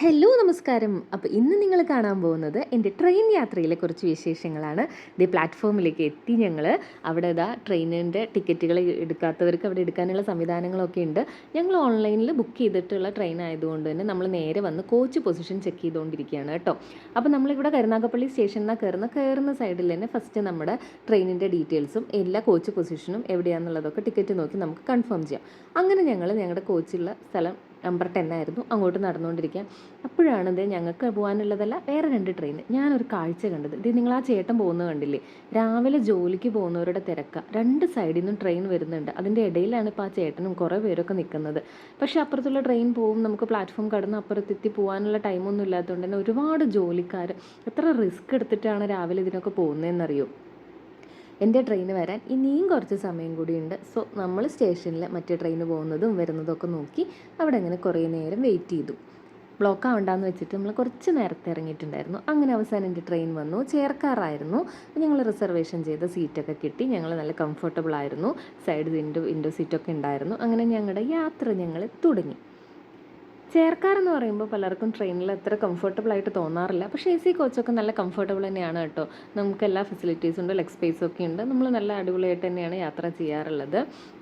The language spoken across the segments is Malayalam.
ഹലോ നമസ്കാരം. അപ്പോൾ ഇന്ന് നിങ്ങൾ കാണാൻ പോകുന്നത് എന്റെ ട്രെയിൻ യാത്രയിലെ കുറച്ച് വിശേഷങ്ങളാണ്. ഇത് പ്ലാറ്റ്ഫോമിലേക്ക് എത്തി ഞങ്ങൾ അവിടെ ഇതാ ട്രെയിനിന്റെ ടിക്കറ്റുകൾ എടുക്കാത്തവർക്ക് അവിടെ എടുക്കാനുള്ള സംവിധാനങ്ങളൊക്കെ ഉണ്ട്. ഞങ്ങൾ ഓൺലൈനിൽ ബുക്ക് ചെയ്തിട്ടുള്ള ട്രെയിൻ ആയതുകൊണ്ട് തന്നെ നമ്മൾ നേരെ വന്ന് കോച്ച് പൊസിഷൻ ചെക്ക് ചെയ്തുകൊണ്ടിരിക്കുകയാണ് കേട്ടോ. അപ്പോൾ നമ്മളിവിടെ കരുനാഗപ്പള്ളി സ്റ്റേഷനിൽ നിന്നാണ് കയറുന്ന കയറുന്ന സൈഡിൽ തന്നെ ഫസ്റ്റ് നമ്മുടെ ട്രെയിനിന്റെ ഡീറ്റെയിൽസും എല്ലാ കോച്ച് പൊസിഷനും എവിടെയാണെന്നുള്ളതൊക്കെ ടിക്കറ്റ് നോക്കി നമുക്ക് കൺഫേം ചെയ്യാം. അങ്ങനെ ഞങ്ങൾ ഞങ്ങളുടെ കോച്ചുള്ള സ്ഥലം നമ്പർ ടെൻ ആയിരുന്നു. അങ്ങോട്ട് നടന്നുകൊണ്ടിരിക്കുക അപ്പോഴാണ് ഇത് ഞങ്ങൾക്ക് പോകാനുള്ളതല്ല വേറെ രണ്ട് ട്രെയിൻ ഞാനൊരു കാഴ്ച കണ്ടത്. ഇത് നിങ്ങൾ ആ ചേട്ടൻ പോകുന്നത് കണ്ടില്ലേ? രാവിലെ ജോലിക്ക് പോകുന്നവരുടെ തിരക്ക. രണ്ട് സൈഡിൽ നിന്നും ട്രെയിൻ വരുന്നുണ്ട്. അതിന്റെ ഇടയിലാണ് ഇപ്പോൾ ആ ചേട്ടനും കുറേ പേരൊക്കെ നിൽക്കുന്നത്. പക്ഷേ അപ്പുറത്തുള്ള ട്രെയിൻ പോകും നമുക്ക് പ്ലാറ്റ്ഫോം കടന്ന് അപ്പുറത്തെത്തി പോകാനുള്ള ടൈമൊന്നും ഇല്ലാത്തതുകൊണ്ട് തന്നെ ഒരുപാട് ജോലിക്കാർ എത്ര റിസ്ക് എടുത്തിട്ടാണ് രാവിലെ ഇതിനൊക്കെ പോകുന്നതെന്നറിയോ? എന്റെ ട്രെയിൻ വരാൻ ഇനിയും കുറച്ച് സമയം കൂടിയുണ്ട്. സോ നമ്മൾ സ്റ്റേഷനിൽ മറ്റേ ട്രെയിൻ പോകുന്നതും വരുന്നതും ഒക്കെ നോക്കി അവിടെ അങ്ങനെ കുറേ നേരം വെയിറ്റ് ചെയ്തു. ബ്ലോക്ക് ആവണ്ടെന്ന് വെച്ചിട്ട് നമ്മൾ കുറച്ച് നേരത്തെ ഇറങ്ങിയിട്ടുണ്ടായിരുന്നു. അങ്ങനെ അവസാനം എന്റെ ട്രെയിൻ വന്നു. ചേർക്കാറായിരുന്നു. ഞങ്ങൾ റിസർവേഷൻ ചെയ്ത സീറ്റൊക്കെ കിട്ടി. ഞങ്ങൾ നല്ല കംഫർട്ടബിൾ ആയിരുന്നു സൈഡ് വിൻഡോ വിൻഡോ സീറ്റൊക്കെ ഉണ്ടായിരുന്നു. അങ്ങനെ ഞങ്ങളുടെ യാത്ര ഞങ്ങൾ തുടങ്ങി. ചേർക്കാർ എന്ന് പറയുമ്പോൾ പലർക്കും ട്രെയിനിൽ അത്ര കംഫർട്ടബിൾ ആയിട്ട് തോന്നാറില്ല. പക്ഷേ എ സി കോച്ചൊക്കെ നല്ല കംഫർട്ടബിൾ തന്നെയാണ് കേട്ടോ. നമുക്ക് എല്ലാ ഫെസിലിറ്റീസും ഉണ്ട് ലെഗ് സ്പേസും ഒക്കെ ഉണ്ട്. നമ്മൾ നല്ല അടിപൊളിയായിട്ട് തന്നെയാണ് യാത്ര ചെയ്യാറുള്ളത്.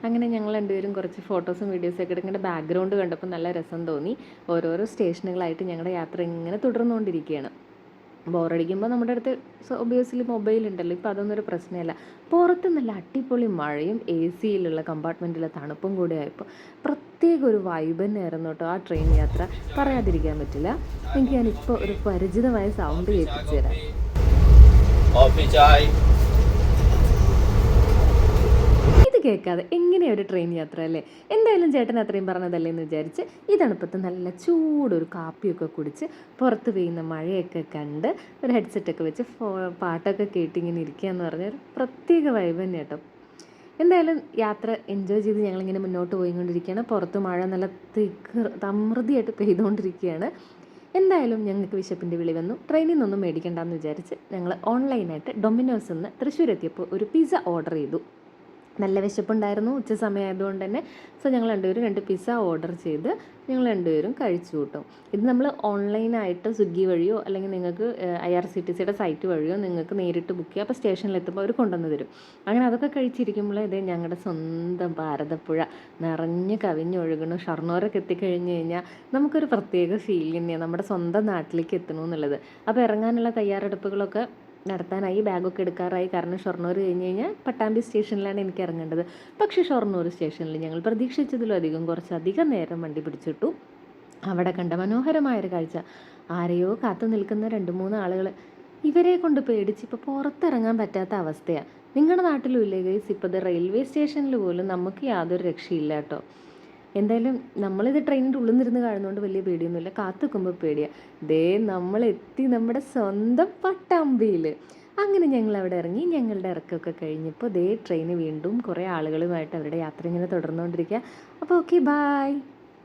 അങ്ങനെ ഞങ്ങൾ രണ്ടുപേരും കുറച്ച് ഫോട്ടോസും വീഡിയോസും ഒക്കെ എടുക്കേണ്ട ബാക്ക്ഗ്രൗണ്ട് കണ്ടപ്പോൾ നല്ല രസം തോന്നി. ഓരോരോ സ്റ്റേഷനുകളായിട്ട് ഞങ്ങളുടെ യാത്ര ഇങ്ങനെ തുടർന്നുകൊണ്ടിരിക്കുകയാണ്. ബോറടിക്കുമ്പോൾ നമ്മുടെ അടുത്ത് ഒബിയസ്ലി മൊബൈൽ ഉണ്ടല്ലോ. ഇപ്പോൾ അതൊന്നും ഒരു പ്രശ്നമല്ല. പുറത്ത് നല്ല അടിപൊളി മഴയും എ സിയിലുള്ള കമ്പാർട്ട്മെന്റിലെ തണുപ്പും കൂടെ ആയപ്പോൾ പ്രത്യേക ഒരു വൈബ് തന്നെയായിരുന്നു കേട്ടോ ആ ട്രെയിൻ യാത്ര. പറയാതിരിക്കാൻ പറ്റില്ല. എനിക്ക് ഞാനിപ്പോൾ ഒരു പരിചിതമായ സൗണ്ട് കേൾപ്പിച്ചു തരാം ഇത് കേൾക്കാതെ എങ്ങനെയാ ഒരു ട്രെയിൻ യാത്ര അല്ലേ? എന്തായാലും ചേട്ടൻ അത്രയും പറഞ്ഞതല്ലേ എന്ന് വിചാരിച്ച് ഈ തണുപ്പത്ത് നല്ല ചൂടൊരു കാപ്പിയൊക്കെ കുടിച്ച് പുറത്ത് പെയ്യുന്ന മഴയൊക്കെ കണ്ട് ഒരു ഹെഡ്സെറ്റൊക്കെ വെച്ച് പാട്ടൊക്കെ കേട്ടിങ്ങനെ ഇരിക്കുക എന്ന് പറഞ്ഞ ഒരു പ്രത്യേക വൈബ് തന്നെ കേട്ടോ. എന്തായാലും യാത്ര എൻജോയ് ചെയ്ത് ഞങ്ങളിങ്ങനെ മുന്നോട്ട് പോയിക്കൊണ്ടിരിക്കുകയാണ്. പുറത്ത് മഴ നല്ല തിക്ക് സമൃദ്ധിയായിട്ട് പെയ്തുകൊണ്ടിരിക്കുകയാണ്. എന്തായാലും ഞങ്ങൾക്ക് വിശപ്പിന്റെ വിളി വന്നു. ട്രെയിനിൽ നിന്നൊന്നും മേടിക്കണ്ടെന്ന് വിചാരിച്ച് ഞങ്ങൾ ഓൺലൈനായിട്ട് ഡൊമിനോസിൽ നിന്ന് തൃശ്ശൂരെത്തിയപ്പോൾ ഒരു പിസ്സ ഓർഡർ ചെയ്തു. നല്ല വിശപ്പുണ്ടായിരുന്നു ഉച്ച സമയമായതുകൊണ്ട് തന്നെ. സോ ഞങ്ങൾ രണ്ടുപേരും രണ്ട് പിസ്സ ഓർഡർ ചെയ്ത് ഞങ്ങൾ രണ്ടുപേരും കഴിച്ചു കൂട്ടും. ഇത് നമ്മൾ ഓൺലൈനായിട്ട് സ്വിഗ്ഗി വഴിയോ അല്ലെങ്കിൽ നിങ്ങൾക്ക് ഐ ആർ സി ടി സിയുടെ സൈറ്റ് വഴിയോ നിങ്ങൾക്ക് നേരിട്ട് ബുക്ക് ചെയ്യുക അപ്പോൾ സ്റ്റേഷനിൽ എത്തുമ്പോൾ അവർ കൊണ്ടുവന്ന് തരും. അങ്ങനെ അതൊക്കെ കഴിച്ചിരിക്കുമ്പോൾ ഇതേ ഞങ്ങളുടെ സ്വന്തം ഭാരതപ്പുഴ നിറഞ്ഞ് കവിഞ്ഞൊഴുകണം ഷർണോരൊക്കെ എത്തിക്കഴിഞ്ഞ് കഴിഞ്ഞാൽ നമുക്കൊരു പ്രത്യേക ഫീൽ തന്നെയാണ് നമ്മുടെ സ്വന്തം നാട്ടിലേക്ക് എത്തണമെന്നുള്ളത് അപ്പോൾ ഇറങ്ങാനുള്ള തയ്യാറെടുപ്പുകളൊക്കെ നടത്താനായി ബാഗൊക്കെ എടുക്കാറായി. കാരണം ഷൊർണൂർ കഴിഞ്ഞ് കഴിഞ്ഞാൽ പട്ടാമ്പി സ്റ്റേഷനിലാണ് എനിക്ക് ഇറങ്ങേണ്ടത്. പക്ഷേ ഷൊർണൂർ സ്റ്റേഷനിൽ ഞങ്ങൾ പ്രതീക്ഷിച്ചതിലും അധികം കുറച്ചധികം നേരം വണ്ടി പിടിച്ചിട്ടു. അവിടെ കണ്ട മനോഹരമായൊരു കാഴ്ച. ആരെയോ കാത്തു നിൽക്കുന്ന രണ്ട് മൂന്ന് ആളുകൾ ഇവരെ കൊണ്ട് പേടിച്ച് ഇപ്പോൾ പുറത്തിറങ്ങാൻ പറ്റാത്ത അവസ്ഥയാണ് നിങ്ങളുടെ നാട്ടിലും ഇല്ലേ ഗൈസ് ഇപ്പോൾ റെയിൽവേ സ്റ്റേഷനിൽ പോലും നമുക്ക് യാതൊരു രക്ഷയില്ല കേട്ടോ. എന്തായാലും നമ്മളിത് ട്രെയിനിന്റെ ഉള്ളിൽ നിന്നിരുന്ന് കാണുന്നതുകൊണ്ട് വലിയ പേടിയൊന്നുമില്ല. കാത്തു നിൽക്കുമ്പോൾ പേടിയാണ് ദേ നമ്മൾ എത്തി നമ്മുടെ സ്വന്തം പട്ടാമ്പിയിൽ അങ്ങനെ ഞങ്ങൾ അവിടെ ഇറങ്ങി ഞങ്ങളുടെ ഇറക്കമൊക്കെ കഴിഞ്ഞപ്പോൾ ദേ ട്രെയിന് വീണ്ടും കുറേ ആളുകളുമായിട്ട് അവരുടെ യാത്ര ഇങ്ങനെ തുടർന്നുകൊണ്ടിരിക്കുക അപ്പോൾ ഓക്കെ ബായ്